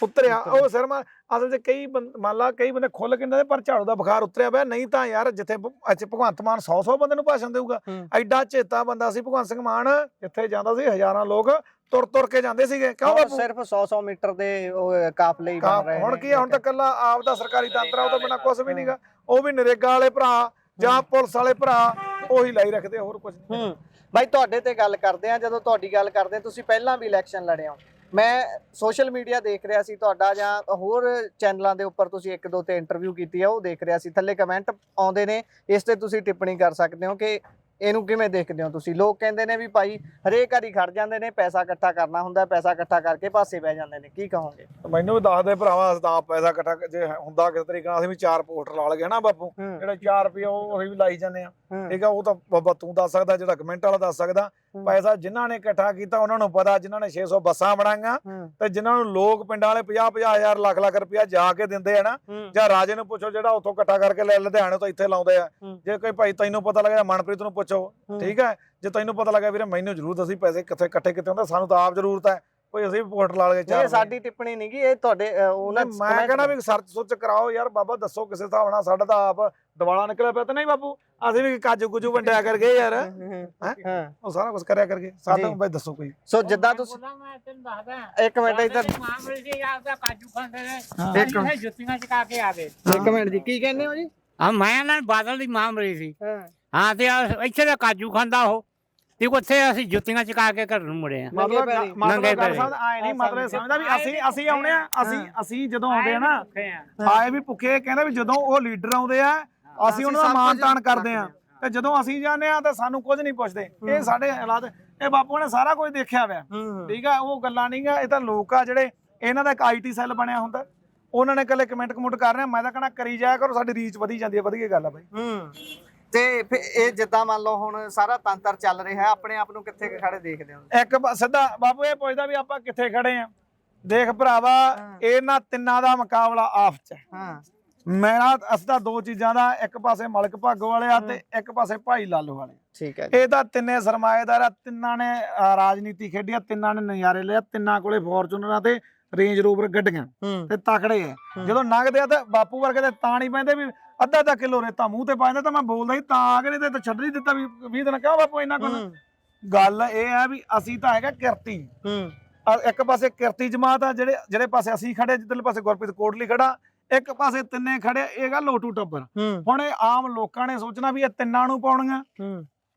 ਉਤਰਿਆ। ਉਹ ਸਿਰ ਮਾ ਅਸਲ 'ਚ ਕਈ ਬੰਦ- ਮੰਨ ਲਾ ਕਈ ਬੰਦੇ ਖੁੱਲ ਕੇ ਨੇ ਪਰ ਝਾੜੂ ਦਾ ਬੁਖਾਰ ਉਤਰਿਆ ਪਿਆ। ਨਹੀਂ ਤਾਂ ਯਾਰ ਜਿੱਥੇ ਭ- ਅੱਜ ਭਗਵੰਤ ਮਾਨ 100 100 ਬੰਦੇ ਨੂੰ ਭਾਸ਼ਣ ਦੇਊਗਾ। ਹੂੰ। ਐਡਾ ਚੇਤਾ ਬੰਦਾ ਸੀ ਭਗਵੰਤ ਸਿੰਘ ਮਾਨ ਜਿੱਥੇ ਜਾਂਦਾ ਸੀ ਹਜ਼ਾਰਾਂ ਲੋਕ ਤੁਰ ਤੁਰ ਕੇ ਜਾਂਦੇ ਸੀਗੇ। ਕਿਉਂ ਬਾਪੂ? ਸਿਰਫ 100 100 ਮੀਟਰ ਦੇ ਉਹ ਕਾਫਲੇ ਹੀ ਕਾ- ਬਣ ਰਹੇ ਹੁਣ। ਕੀ ਆ, ਹੁਣ ਤਾਂ ਕੱਲਾ ਆਪ ਦਾ ਸਰਕਾਰੀ ਤੰਤਰ ਆ ਉਹ ਤੋਂ ਬਿਨਾ ਕੁਝ ਵੀ ਨਹੀਂਗਾ ਉਹ ਵੀ ਨਰੇਗਾ ਵਾਲੇ ਭਰਾ ਜਾਂ ਪੁਲਿਸ ਵਾਲੇ ਭਰਾ ਉਹੀ ਲਾਈ ਰੱਖਦੇ ਆ, ਹੋਰ ਕੁਝ ਨਹੀਂ ਹੂੰ। ਬਾਈ ਤੁਹਾਡੇ ਤੇ ਗੱਲ ਕਰਦੇ ਆ। ਜਦੋਂ ਤੁਹਾਡੀ ਗੱਲ ਕਰਦੇ ਆ, ਤੁਸੀਂ ਪਹਿਲਾਂ ਵੀ ਇਲੈਕਸ਼ਨ ਲੜੇ ਹੋ। ਮੈਂ ਸੋਸ਼ਲ ਮੀਡੀਆ ਦੇਖ ਰਿਹਾ ਸੀ ਤੁਹਾਡਾ ਜਾਂ ਹੋਰ ਚੈਨਲਾਂ ਦੇ ਉੱਪਰ ਤੁਸੀਂ ਇੱਕ ਦੋ ਤੇ ਇੰਟਰਵਿਊ ਕੀਤੀ ਆ, ਉਹ ਦੇਖ ਰਿਹਾ ਸੀ। ਥੱਲੇ ਕਮੈਂਟ ਆਉਂਦੇ ਨੇ, ਇਸ ਤੇ ਤੁਸੀਂ ਟਿੱਪਣੀ ਕਰ ਸਕਦੇ ਹੋ ਕਿ ਇਹਨੂੰ ਕਿਵੇਂ ਦੇਖਦੇ ਹੋ ਤੁਸੀਂ? ਲੋਕ ਕਹਿੰਦੇ ਨੇ ਵੀ ਭਾਈ ਹਰੇਕ ਵਾਰੀ ਖੜ ਜਾਂਦੇ ਨੇ ਪੈਸਾ ਇਕੱਠਾ ਕਰਨਾ ਹੁੰਦਾ ਪੈਸਾ ਇਕੱਠਾ ਕਰਕੇ ਪਾਸੇ ਬਹਿ ਜਾਂਦੇ ਨੇ। ਕੀ ਕਹੋਗੇ? ਮੈਨੂੰ ਵੀ ਦੱਸ ਦੇ ਭਰਾਵਾ ਅਸੀਂ ਤਾਂ ਆਪ ਪੈਸਾ ਇਕੱਠਾ ਜੇ ਹੁੰਦਾ ਕਿਸੇ ਤਰੀਕੇ ਨਾਲ ਅਸੀਂ ਵੀ ਚਾਰ ਪੋਸਟਰ ਲਾ ਲਗੇ ਨਾ ਬਾਪੂ? ਜਿਹੜੇ 4 ਰੁਪਏ ਉਹ ਅਸੀਂ ਵੀ ਲਾਈ ਜਾਂਦੇ ਆ। ਠੀਕ ਆ ਉਹ ਤਾਂ ਬਾਬਾ ਤੂੰ ਦੱਸ ਸਕਦਾ ਜਿਹੜਾ ਕਮੈਂਟ ਵਾਲਾ ਦੱਸ ਸਕਦਾ। ਪੈਸਾ ਜਿਨ੍ਹਾਂ ਨੇ ਇਕੱਠਾ ਕੀਤਾ ਉਹਨਾਂ ਨੂੰ ਪਤਾ ਜਿਨ੍ਹਾਂ ਨੇ 600 ਬੱਸਾਂ ਬਣਾਈਆਂ ਤੇ ਜਿਨ੍ਹਾਂ ਨੂੰ ਲੋਕ ਪਿੰਡਾਂ ਵਾਲੇ 50 50 ਹਜ਼ਾਰ ਲੱਖ ਲੱਖ ਰੁਪਇਆ ਜਾ ਕੇ ਦਿੰਦੇ ਆ ਨਾ ਜਾਂ ਰਾਜੇ ਨੂੰ ਪੁੱਛੋ ਜਿਹੜਾ ਉੱਥੋਂ ਇਕੱਠਾ ਕਰਕੇ ਲੈ ਲੁਧਿਆਣੇ ਤੋਂ ਇੱਥੇ ਲਾਉਂਦੇ ਆ। ਜੇ ਕੋਈ ਭਾਈ ਤੈਨੂੰ ਪਤਾ ਲੱਗਿਆ ਮਨਪ੍ਰੀਤ ਨੂੰ ਪੁੱਛੋ ਹੂੰ। ਠੀਕ ਹੈ? ਜੇ ਤੈਨੂੰ ਪਤਾ ਲੱਗਾ ਵੀਰੇ ਮੈਨੂੰ ਜ਼ਰੂਰ ਅਸੀਂ ਪੈਸੇ ਕਿੱਥੇ ਇਕੱਠੇ ਕੀਤੇ ਹੁੰਦੇ ਸਾਨੂੰ ਤਾਂ ਆਪ ਜ਼ਰੂਰਤ ਹੈ। ਕੋਈ ਅਸੀਂ ਵੀ ਪੋਸਟ ਲਾ ਲਗੇ ਇਹ ਚਾਰ ਸਾਡੀ ਟਿੱਪਣੀ ਨਹੀਂ ਗੀ ਇਹ ਤੁਹਾਡੇ ਉਹਨਾਂ ਮੈਂ ਕਹਿੰਦਾ ਵੀ ਸਰਚ ਸੁਚ ਕਰਾਓ ਯਾਰ ਬਾਬਾ ਦੱਸੋ ਕਿਸੇ ਹਿਸਾਬ ਨਾਲ ਸਾਡਾ ਤਾਂ ਆਪ ਦਿਵਾਲਾ ਨਿਕਲਿਆ ਪਿਆ ਤਾਂ ਨਹੀਂ ਬਾਪੂ? ਅਸੀਂ ਵੀ ਕਾਜੂ ਕੁਜੂ ਵੰਡਿਆ ਕਰਕੇ ਯਾਰ। ਹਾਂ ਉਹ ਸਾਰਾ ਕੁਝ ਕਰਿਆ ਕਰਕੇ ਸਾਨੂੰ ਜੀ। ਬਈ ਦੱਸੋ ਕੋਈ। ਸੋ ਜਿੱਦਾਂ ਤੁਸੀਂ ਮੈਂ ਤੈਨੂੰ ਦੱਸਦਾ। ਇੱਕ ਮਿੰਟ ਇੱਧਰ ਮਾਮਲੇ ਜੀ ਆਪਦਾ ਕਾਜੂ ਖਾਂਦੇ ਨੇ। ਜੁੱਤੀਆਂ ਚਕਾ ਕੇ ਆ ਗਏ ਇੱਕ ਮਿੰਟ ਜੀ ਕੀ ਕਹਿੰਦੇ ਹੋ ਜੀ? ਆ ਮੈਂ ਨਾਲ ਬਾਦਲ ਦੀ ਮਾਮਲੇ ਸੀ। ਹਾਂ। ਹਾਂ ਤੇ ਆਹ ਇੱਥੇ ਦਾ ਕਾਜੂ ਖਾਂਦਾ ਉਹ। ਤੇ ਉੱਥੇ ਅਸੀਂ ਜੁੱਤੀਆਂ ਚਕਾ ਕੇ ਘਰ ਨੂੰ ਮੁੜੇ ਆ। ਮਤਲਬ ਪੈਰੀ। ਮਤਲਬ ਨੰਗੇ ਗੱਲ ਪੈਰੀ। ਸਮਝ ਆਏ ਨਹੀਂ ਮਤਲਬ ਸਮਝਦਾ ਵੀ ਅਸੀਂ ਅਸੀਂ ਆਉਣੇ ਆ ਅਸੀਂ ਅਸੀਂ ਜਦੋਂ ਆਉਂਦੇ ਆ ਨਾ ਭੁੱਖੇ ਆ ਆਏ ਵੀ ਭੁੱਖੇ ਕਹਿੰਦੇ ਵੀ ਜਦੋਂ ਉਹ ਲੀਡਰ ਆਉਂਦੇ ਆ ਅਸੀਂ ਉਹਨਾਂ ਦਾ ਸਭ ਕੁਝ ਤਾਣ ਕਰਦੇ ਆ। ਤੇ ਜਦੋਂ ਅਸੀਂ ਜਾਂਦੇ ਆ ਤਾਂ ਸਾਨੂੰ ਕੁਝ ਨਹੀਂ ਪੁੱਛਦੇ। ਇਹ ਸਾਡੇ ਹਾਲਾਤ ਇਹ ਬਾਪੂ ਨੇ ਸਾਰਾ ਕੁਝ ਦੇਖਿਆ ਹੋਇਆ ਠੀਕ ਆ ਉਹ ਗੱਲਾਂ ਨਹੀਂਗਾ ਇਹ ਤਾਂ ਲੋਕ ਆ ਜਿਹੜੇ ਇਹਨਾਂ ਦਾ ਇੱਕ ਆਈਟੀ ਸੈੱਲ ਬਣਿਆ ਹੁੰਦਾ। ਉਹਨਾਂ ਨੇ ਕੱਲੇ ਕਮੈਂਟ ਕਮੈਂਟ ਕਰ ਰਹੇ ਆ ਮੈਂ ਤਾਂ ਕਹਣਾ ਕਰੀ ਜਾਇਆ ਕਰੋ ਸਾਡੀ ਰੀਚ ਵਧੀ ਜਾਂਦੀ ਹੈ ਵਧੀਆ ਗੱਲ ਆ ਬਾਈ। ਹੂੰ। ਤੇ ਫਿਰ ਇਹ ਜਿੱਦਾਂ ਮੰਨ ਲਓ ਹੁਣ ਸਾਰਾ ਤੰਤਰ ਚੱਲ ਰਿਹਾ ਹੈ ਆਪਣੇ ਆਪ ਨੂੰ ਕਿੱਥੇ ਕੁ ਖੜੇ ਦੇਖਦੇ ਹੋ ਇੱਕ ਬ- ਸਿੱਧਾ ਬਾਪੂ ਇਹ ਪੁੱਛਦਾ ਵੀ ਆਪਾਂ ਕਿੱਥੇ ਖੜੇ ਆ? ਦੇਖ ਭਰਾਵਾ ਹਾਂ। ਇਹਨਾਂ ਤਿੰਨਾਂ ਦਾ ਮੁਕਾਬਲਾ ਆਫ ਚ ਹੈ। ਹਾਂ। ਮੇਰਾ ਅਸੀਂ ਤਾਂ ਦੋ ਚੀਜ਼ਾਂ ਦਾ ਇੱਕ ਪਾਸੇ ਮਲਕ ਭਾਗੋ ਵਾਲੇ ਆ ਤੇ ਇੱਕ ਪਾਸੇ ਭਾਈ ਲਾਲੋ ਵਾਲੇ ਠੀਕ ਹੈ ਜੀ। ਇਹ ਤਾਂ ਤਿੰਨੇ ਸਰਮਾਏਦਾਰ ਆ ਤਿੰਨਾਂ ਨੇ ਅ, ਰਾਜਨੀਤੀ ਖੇਡੀ ਆ ਤਿੰਨਾਂ ਨੇ ਨਜ਼ਾਰੇ ਲਿਆ ਤਿੰਨਾਂ ਕੋਲੇ ਫੋਰਚੂਨਰਾਂ ਤੇ ਰੇਂਜ ਰੋਵਰ ਗੱਡੀਆਂ ਹੂੰ। ਤੇ ਤਕੜੇ ਆ ਹੂੰ। ਜਦੋਂ ਲੰਘਦੇ ਆ ਤਾਂ ਬਾਪੂ ਵਰਗੇ ਤੇ ਤਾਂ ਨਹੀਂ ਪੈਂਦੇ ਵੀ ਅੱਧਾ ਅੱਧਾ ਕਿਲੋ ਰੇਤਾ ਮੂੰਹ ਤੇ ਪਾਉਂਦਾ ਤਾਂ ਮੈਂ ਬੋਲਦਾ ਸੀ ਤਾਂ ਆ ਨਹੀਂ ਤੇ ਛੱਡ ਨਹੀਂ ਦਿੱਤਾ ਵੀ 20 ਦਿਨ ਕਿਉਂ ਬਾਪੂ ਇੰਨਾ ਕੁ ਹੂੰ। ਗੱਲ ਇਹ ਹੈ ਵੀ ਅਸੀਂ ਤਾਂ ਹੈਗਾ ਕਿਰਤੀ। ਹੂੰ। ਇੱਕ ਪਾਸੇ ਕਿਰਤੀ ਜਮਾਤ ਆ ਜਿਹੜੇ ਜਿਹੜੇ ਪਾਸੇ ਅਸੀਂ ਖੜੇ ਜਿੱਧਰਲੇ ਪਾਸੇ ਗੁਰਪ੍ਰੀਤ ਕੋਟਲੀ ਖੜਾ ਇੱਕ ਪਾਸੇ ਤਿੰਨੇ ਖੜੇ ਇਹ ਗਾ ਲੋਟੂ ਟੱਬਰ। ਹੂੰ। ਹੁਣ ਇਹ ਆਮ ਲੋਕਾਂ ਨੇ ਸੋਚਣਾ ਵੀ ਇਹ ਤਿੰਨਾਂ ਨੂੰ ਪਾਉਣੀਆਂ।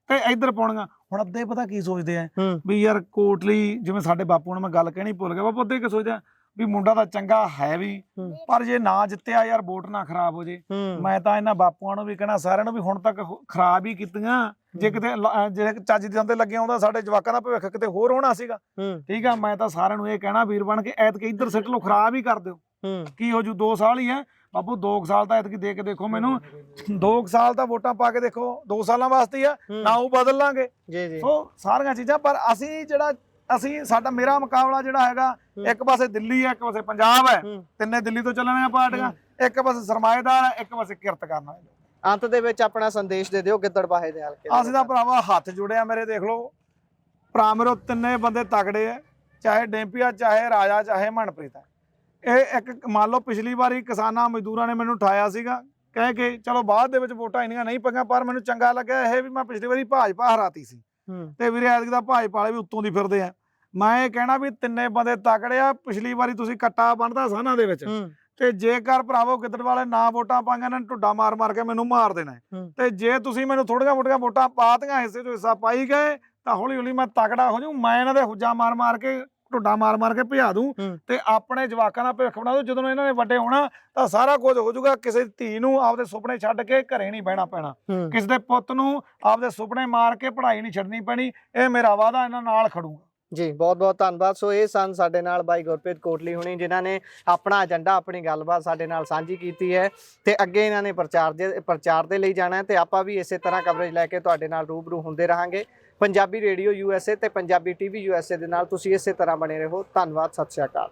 ਹੂੰ ਤੇ ਇੱਧਰ ਪਾਉਣੀਆਂ ਹੁਣ ਅੱਧੇ ਪਤਾ ਕੀ ਸੋਚਦੇ ਆ। ਵੀ ਯਾਰ ਕੋਟਲੀ ਜਿਵੇਂ ਸਾਡੇ ਬਾਪੂ ਨੂੰ ਮੈਂ ਗੱਲ ਕਹਿਣੀ ਭੁੱਲ ਗਿਆ ਬਾਪੂ ਅੱਧੇ ਕੀ ਸੋਚਦੇ ਆ ਵੀ ਮੁੰਡਾ ਤਾਂ ਚੰਗਾ ਹੈ ਵੀ। ਪਰ ਜੇ ਨਾ ਜਿੱਤਿਆ ਯਾਰ ਵੋਟ ਨਾ ਖਰਾਬ ਹੋ ਜੇ। ਮੈਂ ਤਾਂ ਇਹਨਾਂ ਬਾਪੂਆਂ ਨੂੰ ਵੀ ਕਹਿਣਾ ਸਾਰਿਆਂ ਨੂੰ ਵੀ ਹੁਣ ਤੱਕ ਖਰਾਬ ਹੀ ਕੀਤੀਆਂ। ਜੇ ਕਿਤੇ ਲ- ਜੇ ਚੱਜ ਦੀ ਤੇ ਲੱਗੇ ਆਉਂਦਾ ਸਾਡੇ ਜਵਾਕਾਂ ਦਾ ਭਵਿੱਖ ਕਿਤੇ ਹੋਰ ਹੋਣਾ ਸੀਗਾ। ਠੀਕ ਆ ਮੈਂ ਤਾਂ ਸਾਰਿਆਂ ਨੂੰ ਇਹ ਕਹਿਣਾ ਵੀਰ ਬਣ ਕੇ ਐਤਕ ਇੱਧਰ ਸਿੱਟ ਲਓ ਖਰਾਬ ਹੀ ਕਰ ਦਿਓ। ਕੀ ਹੋ ਜੂ 2 ਸਾਲ ਹੀ ਹੈ ਬਾਪੂ 2 ਸਾਲ ਤਾਂ ਐਤਕੀ ਦੇ ਕੇ ਦੇਖੋ ਮੈਨੂੰ। 2 ਸਾਲ ਤਾਂ ਵੋਟਾਂ ਪਾ ਕੇ ਦੇਖੋ 2 ਸਾਲਾਂ ਵਾਸਤੇ ਆ। ਨਾ ਉਹ ਬਦਲ ਲਾਂਗੇ। ਜੀ ਜੀ। ਸੋ ਸਾਰੀਆਂ ਚੀਜ਼ਾਂ ਪਰ ਅਸੀਂ ਜਿਹੜਾ ਅਸੀਂ ਸਾਡਾ ਮੇਰਾ ਮੁਕਾਬਲਾ ਜਿਹੜਾ ਹੈਗਾ। ਇੱਕ ਪਾਸੇ ਦਿੱਲੀ ਹੈ ਇੱਕ ਪਾਸੇ ਪੰਜਾਬ ਹੈ। ਤਿੰਨੇ ਦਿੱਲੀ ਤੋਂ ਚੱਲਣ ਆ ਪਾਰਟੀਆਂ ਇੱਕ ਪਾਸੇ ਸਰਮਾਏਦਾਰ ਹੈ ਇੱਕ ਪਾਸੇ ਕਿਰਤ ਕਰਨਾ ਹੈ ਅੰਤ ਦੇ ਵਿੱਚ ਆਪਣਾ ਸੰਦੇਸ਼ ਦੇ ਦਿਓ ਗਿੱਦੜਬਾਹੇ ਦੇ ਹਲਕੇ ਦੇ ਅਸੀਂ ਤਾਂ ਭਰਾਵਾ ਹੱਥ ਜੁੜਿਆ ਮੇਰੇ ਦੇਖ ਲਓ। ਭਰਾ ਮੇਰੇ ਤਿੰਨੇ ਬੰਦੇ ਤਗੜੇ ਆ ਚਾਹੇ ਡੈਂਪੀਆ ਚਾਹੇ ਰਾਜਾ ਚਾਹੇ ਮਨਪ੍ਰੀਤ ਹੈ ਇਹ ਇੱਕ ਮੰਨ ਲਓ ਪਿਛਲੀ ਵਾਰੀ ਕਿਸਾਨਾਂ ਮਜ਼ਦੂਰਾਂ ਨੇ ਮੈਨੂੰ ਉਠਾਇਆ ਸੀਗਾ ਕਹਿ ਕੇ ਚਲੋ ਬਾਅਦ ਦੇ ਵਿੱਚ ਵੋਟਾਂ ਇੰਨੀਆਂ ਨਹੀਂ ਪਈਆਂ ਪਰ ਮੈਨੂੰ ਚੰਗਾ ਲੱਗਿਆ ਇਹ ਵੀ ਮੈਂ ਪਿਛਲੀ ਵਾਰੀ ਭਾਜਪਾ ਹਰਾਤੀ ਸੀ। ਤੇ ਵੀਰੇ ਐਤਕ ਦਾ ਭਾਜਪਾ ਵਾਲੇ ਵੀ ਉੱਤੋਂ ਦੀ ਫਿਰਦੇ ਆ। ਮੈਂ ਇਹ ਕਹਿਣਾ ਵੀ ਤਿੰਨੇ ਬੰਦੇ ਤਕੜੇ ਆ ਪਿਛਲੀ ਵਾਰੀ ਤੁਸੀਂ ਕੱਟਾ ਬੰਨਦਾ ਸਾਨਾਂ ਦੇ ਵਿੱਚ। ਤੇ ਜੇਕਰ ਭਰਾਵੋ ਗਿੱਦੜ ਵਾਲੇ ਨਾ ਵੋਟਾਂ ਪਾਈਆਂ ਇਹਨਾਂ ਨੇ ਢੁੱਡਾ ਮਾਰ ਮਾਰ ਕੇ ਮੈਨੂੰ ਮਾਰ ਦੇਣਾ। ਤੇ ਜੇ ਤੁਸੀਂ ਮੈਨੂੰ ਥੋੜੀਆਂ ਮੋਟੀਆਂ ਵੋਟਾਂ ਪਾਤੀਆਂ ਹਿੱਸੇ ਚੋਂ ਹਿੱਸਾ ਪਾਈ ਗਏ ਤਾਂ ਹੌਲੀ ਹੌਲੀ ਮੈਂ ਤਕੜਾ ਹੋ ਜਾਊਂ ਮੈਂ ਇਹਨਾਂ ਦੇ ਹੁੱਜਾ ਮਾਰ ਮਾਰ ਕੇ ਢੁੱਡਾ ਮਾਰ ਮਾਰ ਕੇ ਭਜਾ ਦੂੰ। ਤੇ ਆਪਣੇ ਜਵਾਕਾਂ ਦਾ ਭਵਿੱਖ ਬਣਾ ਦੂੰ। ਜਦੋਂ ਇਹਨਾਂ ਨੇ ਵੱਡੇ ਹੋਣਾ ਤਾਂ ਸਾਰਾ ਕੁਝ ਹੋ ਜਾਊਗਾ। ਕਿਸੇ ਧੀ ਨੂੰ ਆਪਦੇ ਸੁਪਨੇ ਛੱਡ ਕੇ ਘਰੇ ਨਹੀਂ ਬਹਿਣਾ ਪੈਣਾ। ਕਿਸੇ ਦੇ ਪੁੱਤ ਨੂੰ ਆਪਦੇ ਸੁਪਨੇ ਮਾਰ ਕੇ ਪੜ੍ਹਾਈ ਨਹੀਂ ਛੱਡਣੀ ਪੈਣੀ। ਇਹ ਮੇਰਾ ਵਾਅਦਾ ਇਹਨਾਂ ਨਾਲ ਖੜੂਗਾ। ਜੀ ਬਹੁਤ ਬਹੁਤ ਧੰਨਵਾਦ। ਸੋ ਇਹ ਸਨ ਸਾਡੇ ਨਾਲ ਬਾਈ ਗੁਰਪ੍ਰੀਤ ਕੋਟਲੀ ਹੁਣੀ ਜਿਨ੍ਹਾਂ ਨੇ ਆਪਣਾ ਏਜੰਡਾ ਆਪਣੀ ਗੱਲਬਾਤ ਸਾਡੇ ਨਾਲ ਸਾਂਝੀ ਕੀਤੀ ਹੈ। ਤੇ ਅੱਗੇ ਇਹਨਾਂ ਨੇ ਪ੍ਰਚਾਰ ਦੇ ਪ੍ਰਚਾਰ ਦੇ ਲਈ ਜਾਣਾ ਹੈ ਤੇ ਆਪਾਂ ਵੀ ਇਸੇ ਤਰ੍ਹਾਂ ਕਵਰੇਜ ਲੈ ਕੇ ਤੁਹਾਡੇ ਨਾਲ ਰੂਬਰੂ ਹੁੰਦੇ ਰਹਾਂਗੇ। ਪੰਜਾਬੀ ਰੇਡੀਓ ਯੂਐਸਏ ਤੇ ਪੰਜਾਬੀ ਟੀਵੀ ਯੂਐਸਏ ਦੇ ਨਾਲ ਤੁਸੀਂ ਇਸੇ ਤਰ੍ਹਾਂ ਬਣੇ ਰਹੋ। ਧੰਨਵਾਦ, ਸਤਿ ਸ਼੍ਰੀ ਅਕਾਲ।